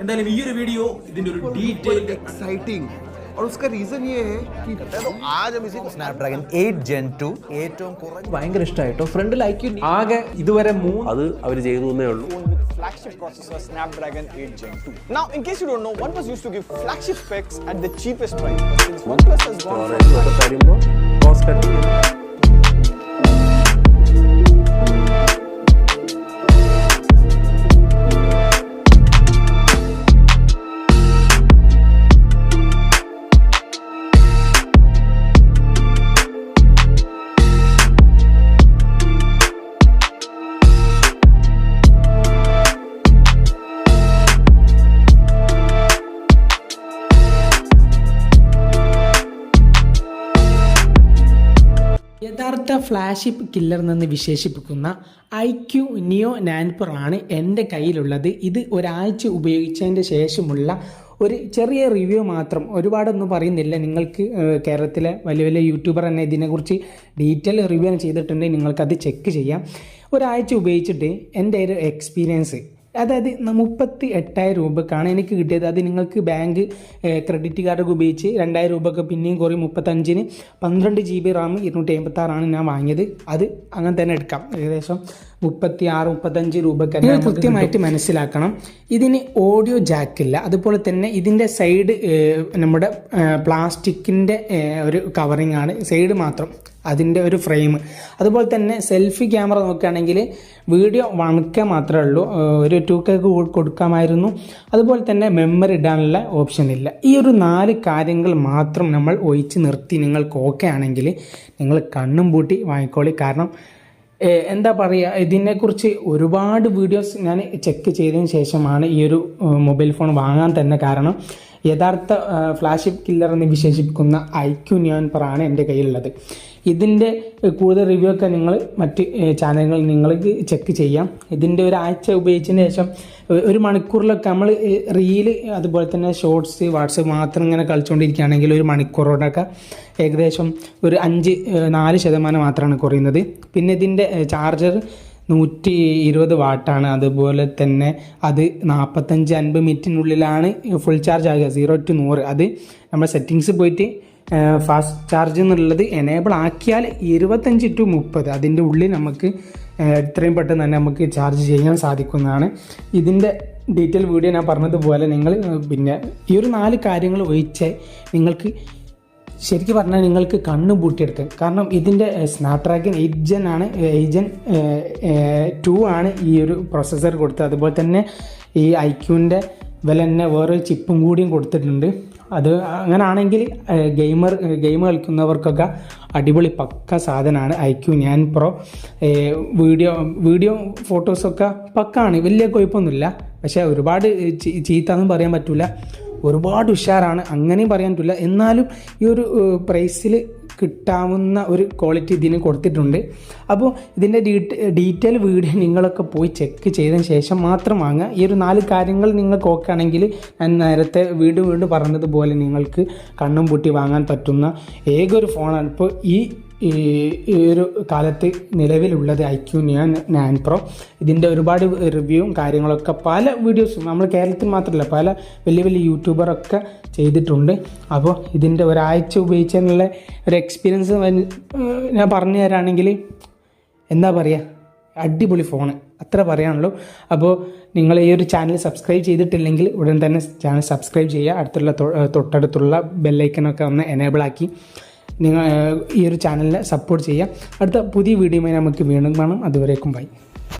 എന്തായാലും ഈ ഒരു വീഡിയോ ഇതിന്റെ ഒരു ഡീറ്റെയിൽ एक्साइटिंग और उसका रीजन ये है कि तो आज हम इसी സ്നാപ്ഡ്രാഗൺ എയ്റ്റ് ജെൻ ടു ഏറ്റവും കുറഞ്ഞ ഭയങ്കര ഇഷ്ടമായിട്ടോ ഫ്രണ്ടിൽ ഐക്യു ആകെ ഇതുവരെ മൂന്ന് അത് അവർ ചെയ്തു എന്നേ ഉള്ളൂ flagship processor Snapdragon 8 Gen 2. Now, in case you don't know, OnePlus used to give flagship specs at the cheapest price. But since OnePlus has gone from യഥാർത്ഥ ഫ്ലാഷിപ്പ് കില്ലർ എന്ന് വിശേഷിപ്പിക്കുന്ന ഐ ക്യു നിയോ നാൻപർ ആണ് എന്റെ കയ്യിലുള്ളത്. ഇത് ഒരാഴ്ച ഉപയോഗിച്ചതിന്റെ ശേഷമുള്ള ഒരു ചെറിയ റിവ്യൂ മാത്രം. ഒരുപാടൊന്നും പറയുന്നില്ല. നിങ്ങൾക്ക് കേരളത്തിലെ വലിയ വലിയ യൂട്യൂബർ തന്നെ ഇതിനെക്കുറിച്ച് ഡീറ്റെയിൽ റിവ്യൂ ചെയ്തിട്ടുണ്ടെങ്കിൽ നിങ്ങൾക്കത് ചെക്ക് ചെയ്യാം. ഒരാഴ്ച ഉപയോഗിച്ചിട്ട് എന്റെ ഒരു എക്സ്പീരിയൻസ് അതായത് മുപ്പത്തി എട്ടായിരം രൂപക്കാണ് എനിക്ക് കിട്ടിയത്. അത് നിങ്ങൾക്ക് ബാങ്ക് ക്രെഡിറ്റ് കാർഡൊക്കെ ഉപയോഗിച്ച് രണ്ടായിരം രൂപയൊക്കെ പിന്നെയും കുറയും മുപ്പത്തഞ്ചിന്. പന്ത്രണ്ട് ജി ബി റാം ഇരുന്നൂറ്റി എൺപത്താറാണ് ഞാൻ വാങ്ങിയത്. അത് അങ്ങനെ തന്നെ എടുക്കാം. ഏകദേശം മുപ്പത്തി ആറ് മുപ്പത്തഞ്ച് രൂപക്ക് നിങ്ങൾ കൃത്യമായിട്ട് മനസ്സിലാക്കണം. ഇതിന് ഓഡിയോ ജാക്കില്ല അതുപോലെ തന്നെ ഇതിന്റെ സൈഡ് നമ്മുടെ പ്ലാസ്റ്റിക്കിന്റെ ഒരു കവറിങ് ആണ്. സൈഡ് മാത്രം. അതിന്റെ ഒരു ഫ്രെയിം. അതുപോലെ തന്നെ സെൽഫി ക്യാമറ നോക്കുകയാണെങ്കിൽ വീഡിയോ വണക്ക മാത്രമേ ഉള്ളൂ. ഒരു ടു കെ കൊടുക്കാമായിരുന്നു. അതുപോലെ തന്നെ മെമ്മറി ഇടാനുള്ള ഓപ്ഷൻ ഇല്ല. ഈ ഒരു നാല് കാര്യങ്ങൾ മാത്രം നമ്മൾ ഒഴിച്ച് നിർത്തി നിങ്ങൾക്ക് ഓക്കെ ആണെങ്കിൽ നിങ്ങൾ കണ്ണും പൂട്ടി വാങ്ങിക്കോളി. കാരണം എന്താ പറയുക ഇതിനെക്കുറിച്ച് ഒരുപാട് വീഡിയോസ് ഞാൻ ചെക്ക് ചെയ്തതിന് ശേഷമാണ് ഈ ഒരു മൊബൈൽ ഫോൺ വാങ്ങാൻ തന്നെ കാരണം യഥാർത്ഥ ഫ്ലാഷിപ്പ് കില്ലർ എന്ന് വിശേഷിപ്പിക്കുന്ന ഐക്യു ന്യോൻ ആണ് എന്റെ കയ്യിലുള്ളത്. ഇതിന്റെ കൂടുതൽ റിവ്യൂ ഒക്കെ നിങ്ങൾ മറ്റ് ചാനലുകളിൽ നിങ്ങൾക്ക് ചെക്ക് ചെയ്യാം. ഇതിന്റെ ഒരാഴ്ച ഉപയോഗിച്ചതിന് ശേഷം ഒരു മണിക്കൂറിലൊക്കെ നമ്മൾ റീൽ അതുപോലെ തന്നെ ഷോർട്സ് വാട്സപ്പ് മാത്രം ഇങ്ങനെ കളിച്ചുകൊണ്ടിരിക്കുകയാണെങ്കിൽ ഒരു മണിക്കൂറോടൊക്കെ ഏകദേശം ഒരു അഞ്ച് നാല് ശതമാനം മാത്രമാണ് കുറയുന്നത്. പിന്നെ ഇതിന്റെ ചാർജർ നൂറ്റി ഇരുപത് വാട്ടാണ്. അതുപോലെ തന്നെ അത് നാൽപ്പത്തഞ്ച് അൻപത് മിനിറ്റിനുള്ളിലാണ് ഫുൾ ചാർജ് ആകുക. സീറോ ടു നൂറ്. അത് നമ്മൾ സെറ്റിങ്സ് പോയിട്ട് ഫാസ്റ്റ് ചാർജ് എന്നുള്ളത് എനേബിൾ ആക്കിയാൽ ഇരുപത്തഞ്ച് ടു മുപ്പത് അതിന്റെ ഉള്ളിൽ നമുക്ക് എത്രയും പെട്ടെന്ന് തന്നെ നമുക്ക് ചാർജ് ചെയ്യാൻ സാധിക്കുന്നതാണ്. ഇതിന്റെ ഡീറ്റെയിൽ വീഡിയോ ഞാൻ പറഞ്ഞതുപോലെ നിങ്ങൾ പിന്നെ ഈ ഒരു നാല് കാര്യങ്ങൾ ഒഴിച്ച് നിങ്ങൾക്ക് ശരിക്കും പറഞ്ഞാൽ നിങ്ങൾക്ക് കണ്ണ് പൂട്ടിയെടുക്കാം കാരണം ഇതിന്റെ സ്നാപ്ഡ്രാഗൺ എയ്റ്റ് ജെൻ ആണ് എയ്റ്റ് ജെൻ ടു ആണ് ഈ ഒരു പ്രൊസസ്സർ കൊടുത്തത്. അതുപോലെ തന്നെ ഈ ഐക്യൂന്റെ വില തന്നെ വേറൊരു ചിപ്പും കൂടിയും കൊടുത്തിട്ടുണ്ട്. അത് അങ്ങനെ ആണെങ്കിൽ ഗെയിമർ ഗെയിം കളിക്കുന്നവർക്കൊക്കെ അടിപൊളി പക്ക സാധനമാണ് ഐക്യു ഞാൻ പ്രോ വീഡിയോ വീഡിയോ ഫോട്ടോസൊക്കെ പക്കാണ് വലിയ കുഴപ്പമൊന്നുമില്ല. പക്ഷേ ഒരുപാട് ചീത്താന്നും പറയാൻ പറ്റില്ല ഒരുപാട് ഉഷാറാണ് അങ്ങനെയും പറയാൻ പറ്റില്ല എന്നാലും ഈ ഒരു പ്രൈസിൽ കിട്ടാവുന്ന ഒരു ക്വാളിറ്റി ഇതിന് കൊടുത്തിട്ടുണ്ട്. അപ്പോൾ ഇതിന്റെ ഡീറ്റെയിൽ വീഡിയോ നിങ്ങളൊക്കെ പോയി ചെക്ക് ചെയ്തതിന് ശേഷം മാത്രം വാങ്ങുക. ഈ ഒരു നാല് കാര്യങ്ങൾ നിങ്ങൾക്ക് ഓക്കെ ആണെങ്കിൽ ഞാൻ നേരത്തെ വീണ്ടും വീണ്ടും പറഞ്ഞതുപോലെ നിങ്ങൾക്ക് കണ്ണും പൂട്ടി വാങ്ങാൻ പറ്റുന്ന ഏക ഒരു ഫോണാണ് ഇപ്പോൾ ഈ ഈ ഈ ഒരു കാലത്ത് നിലവിലുള്ളത് ഐക്യു ഞാൻ നാൻ പ്രോ. ഇതിന്റെ ഒരുപാട് റിവ്യൂവും കാര്യങ്ങളൊക്കെ പല വീഡിയോസും നമ്മൾ കേരളത്തിൽ മാത്രമല്ല പല വലിയ വലിയ യൂട്യൂബറൊക്കെ ചെയ്തിട്ടുണ്ട്. അപ്പോൾ ഇതിന്റെ ഒരാഴ്ച ഉപയോഗിച്ചതിനുള്ള ഒരു എക്സ്പീരിയൻസ് ഞാൻ പറഞ്ഞു തരാണെങ്കിൽ എന്താ പറയുക അടിപൊളി ഫോണ്. അത്ര പറയാനുള്ളൂ. അപ്പോൾ നിങ്ങൾ ഈ ഒരു ചാനൽ സബ്സ്ക്രൈബ് ചെയ്തിട്ടില്ലെങ്കിൽ ഉടൻ തന്നെ ചാനൽ സബ്സ്ക്രൈബ് ചെയ്യുക. അടുത്തുള്ള തൊട്ടടുത്തുള്ള ബെല്ലൈക്കനൊക്കെ ഒന്ന് എനേബിൾ ആക്കി. നിങ്ങൾ ഈ ഒരു ചാനലിനെ സപ്പോർട്ട് ചെയ്യുക. അടുത്ത പുതിയ വീഡിയോയുമായി നമുക്ക് വീണ്ടും കാണാം. അതുവരേക്കും ബൈ